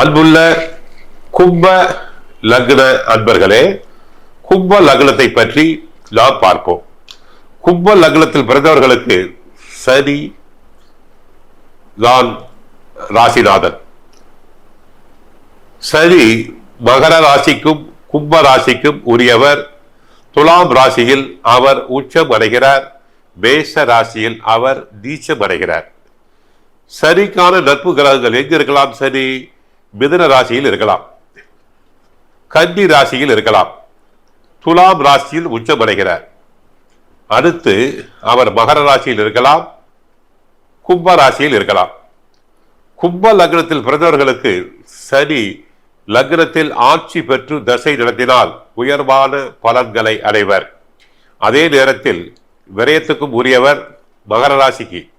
அன்புள்ள கும்ப லக்ன அன்பர்களே கும்ப லக்னத்தை பற்றி நாம் பார்ப்போம். கும்ப லக்னத்தில் பிறந்தவர்களுக்கு சனி தான் ராசிநாதன். சனி மகர ராசிக்கும் கும்ப ராசிக்கும் உரியவர். துலாம் ராசியில் அவர் உச்சம் அடைகிறார். மேஷ ராசியில் அவர் நீச்சம் அடைகிறார். சரிக்கான நட்பு கிரகங்கள் எங்க இருக்கலாம் சரி மிதுன ராசியில் இருக்கலாம். கன்னி ராசியில் இருக்கலாம். துலாம் ராசியில் உச்சமடைகிறார். அடுத்து அவர் மகர ராசியில் இருக்கலாம். கும்ப ராசியில் இருக்கலாம். கும்ப லக்னத்தில் பிறந்தவர்களுக்கு சனி லக்னத்தில் ஆட்சி பெற்று தசை நடத்தினால் உயர்வான பலன்களை அடைவர். அதே நேரத்தில் விரயத்துக்கும் உரியவர் மகர ராசிக்கு.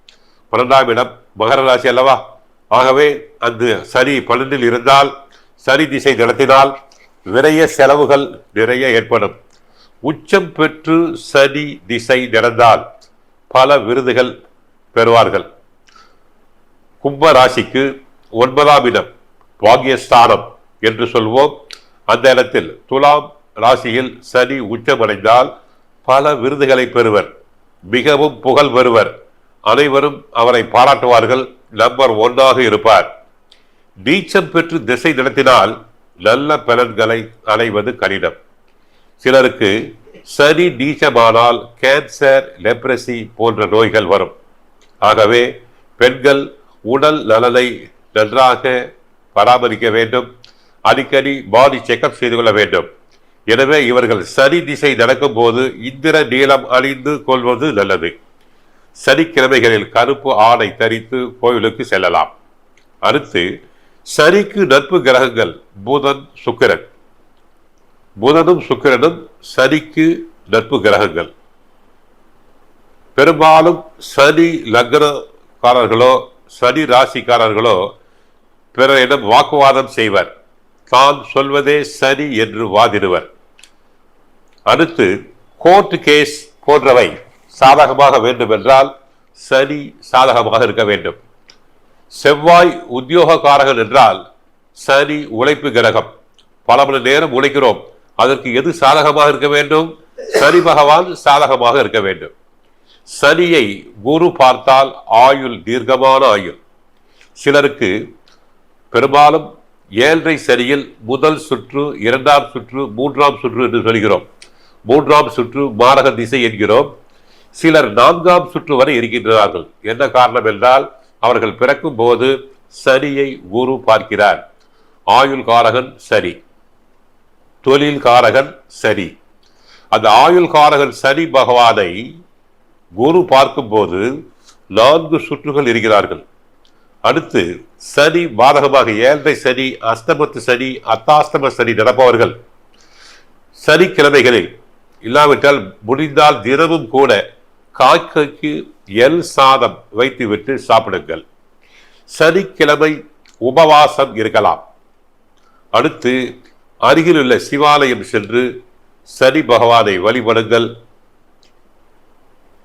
பன்னெண்டாம் இடம் மகர ராசி அல்லவா? ஆகவே அந்த சனி பலனில் இருந்தால் சரி திசை நடத்தினால் நிறைய செலவுகள் நிறைய ஏற்படும். உச்சம் பெற்று சனி திசை நடந்தால் பல விருதுகள் பெறுவார்கள். கும்ப ராசிக்கு ஒன்பதாம் இடம் பாகியஸ்தானம் என்று சொல்வோம். அந்த இடத்தில் துலாம் ராசியில் சனி உச்சமடைந்தால் பல விருதுகளை பெறுவர் மிகவும் புகழ் பெறுவர். அனைவரும் அவரை பாராட்டுவார்கள். நம்பர் ஒன்னாக இருப்பார். நீச்சம் பெற்று திசை நடத்தினால் நல்ல பலன்களை அடைவது கடினம். சிலருக்கு சனி நீச்சமானால் கேன்சர் லெப்ரசி போன்ற நோய்கள் வரும். ஆகவே பெண்கள் உடல் நலனை நன்றாக பராமரிக்க வேண்டும். அடிக்கடி பாடி செக்கப் செய்து கொள்ள வேண்டும். எனவே இவர்கள் சனி திசை நடக்கும் போது இந்திர நீளம் அணிந்து கொள்வது நல்லது. சனிக்கிழமைகளில் கருப்பு ஆடை தரித்து கோவிலுக்கு செல்லலாம். அடுத்து சனிக்கு நட்பு கிரகங்கள் புதன் சுக்கிரன். புதனும் சுக்கிரனும் சனிக்கு நட்பு கிரகங்கள். பெரும்பாலும் சனி லக்னக்காரர்களோ சனி ராசிக்காரர்களோ பிறரிடம் வாக்குவாதம் செய்வர். தான் சொல்வதே சரி என்று வாதிடுவர். அடுத்து கோர்ட் கேஸ் போன்றவை. சாதகமாக வேண்டும் என்றால் சனி சாதகமாக இருக்க வேண்டும். செவ்வாய் உத்தியோகக்காரர்கள் என்றால் சனி உழைப்பு கிரகம். பல மணி நேரம் உழைக்கிறோம். அதற்கு எது சாதகமாக இருக்க வேண்டும்? சனி பகவான் சாதகமாக இருக்க வேண்டும். சனியை குரு பார்த்தால் ஆயுள் தீர்க்கமான ஆயுள். சிலருக்கு பெரும்பாலும் ஏழரை சரியில் முதல் சுற்று இரண்டாம் சுற்று மூன்றாம் சுற்று என்று சொல்கிறோம். மூன்றாம் சுற்று மாரக திசை என்கிறோம். சிலர் நான்காம் சுற்று வரை இருக்கின்றார்கள். என்ன காரணம் என்றால் அவர்கள் பிறக்கும் போது சனியை குரு பார்க்கிறார். ஆயுள் காரகன் சரி தொழில் காரகன் சரி அந்த ஆயுள் காரகன் சனி பகவானை குரு பார்க்கும்போது நான்கு சுற்றுகள் இருக்கிறார்கள். அடுத்து சனி பாதகமாக ஏழரை சனி அஸ்தமத்து சனி அத்தாஸ்தம சனி நடப்பவர்கள். சனிக்கிழமைகளில் இல்லாவிட்டால் முடிந்தால் தினமும் கூட காக்கைக்கு எல் சாதம் வைத்துவிட்டு சாப்பிடுங்கள். சனிக்கிழமை உபவாசம் இருக்கலாம். அடுத்து அருகிலுள்ள சிவாலயம் சென்று சனி பகவானை வழிபடுங்கள்.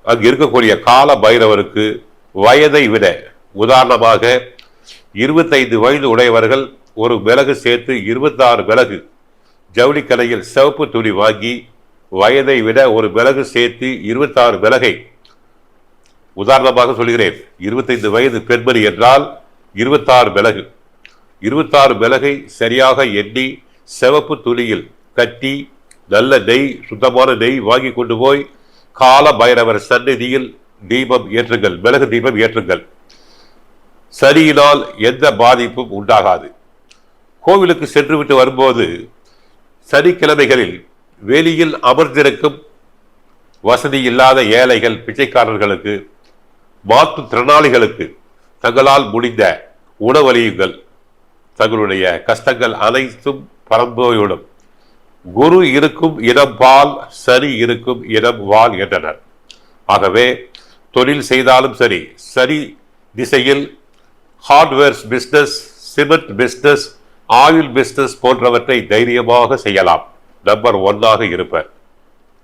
அங்கு இருக்கக்கூடிய கால பைரவருக்கு வயதை விட உதாரணமாக இருபத்தைந்து வயது உடையவர்கள் ஒரு மிளகு சேர்த்து இருபத்தாறு மிளகு ஜவுளிக்கலையில் சிவப்பு துணி வாங்கி வயதை விட ஒரு மிளகு சேர்த்து இருபத்தாறு மிளகை உதாரணமாக சொல்கிறேன் இருபத்தைந்து வயது பெண்மணி என்றால் இருபத்தாறு மிளகு இருபத்தாறு மிளகை சரியாக எண்ணி சிவப்பு துணியில் கட்டி நல்ல நெய் சுத்தமான நெய் வாங்கி கொண்டு போய் கால பைரவர் சந்நிதியில் தீபம் ஏற்றுங்கள் மிளகு தீபம் ஏற்றுங்கள். சரியினால் எந்த பாதிப்பும் உண்டாகாது. கோவிலுக்கு சென்று விட்டு வரும்போது சனிக்கிழமைகளில் வெளியில் அமர்ந்திருக்கும் வசதி இல்லாத ஏழைகள் பிச்சைக்காரர்களுக்கு மாற்றுத்திறனாளிகளுக்கு தங்களால் முடிந்த உணவளியுங்கள். தங்களுடைய கஷ்டங்கள் அனைத்தும் பரம்போயிடும் குரு இருக்கும் இடம் பால் சரி இருக்கும் இடம் வால் என்றனர். ஆகவே தொழில் செய்தாலும் சரி சரி திசையில் hardwares business cement business oil business போன்றவற்றை தைரியமாக செய்யலாம். நம்பர் ஒன்னாக இருப்பர்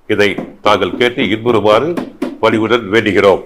இதை நாங்கள் கேட்டு இன்புறுமாறு பணிவுடன் வேண்டுகிறோம்.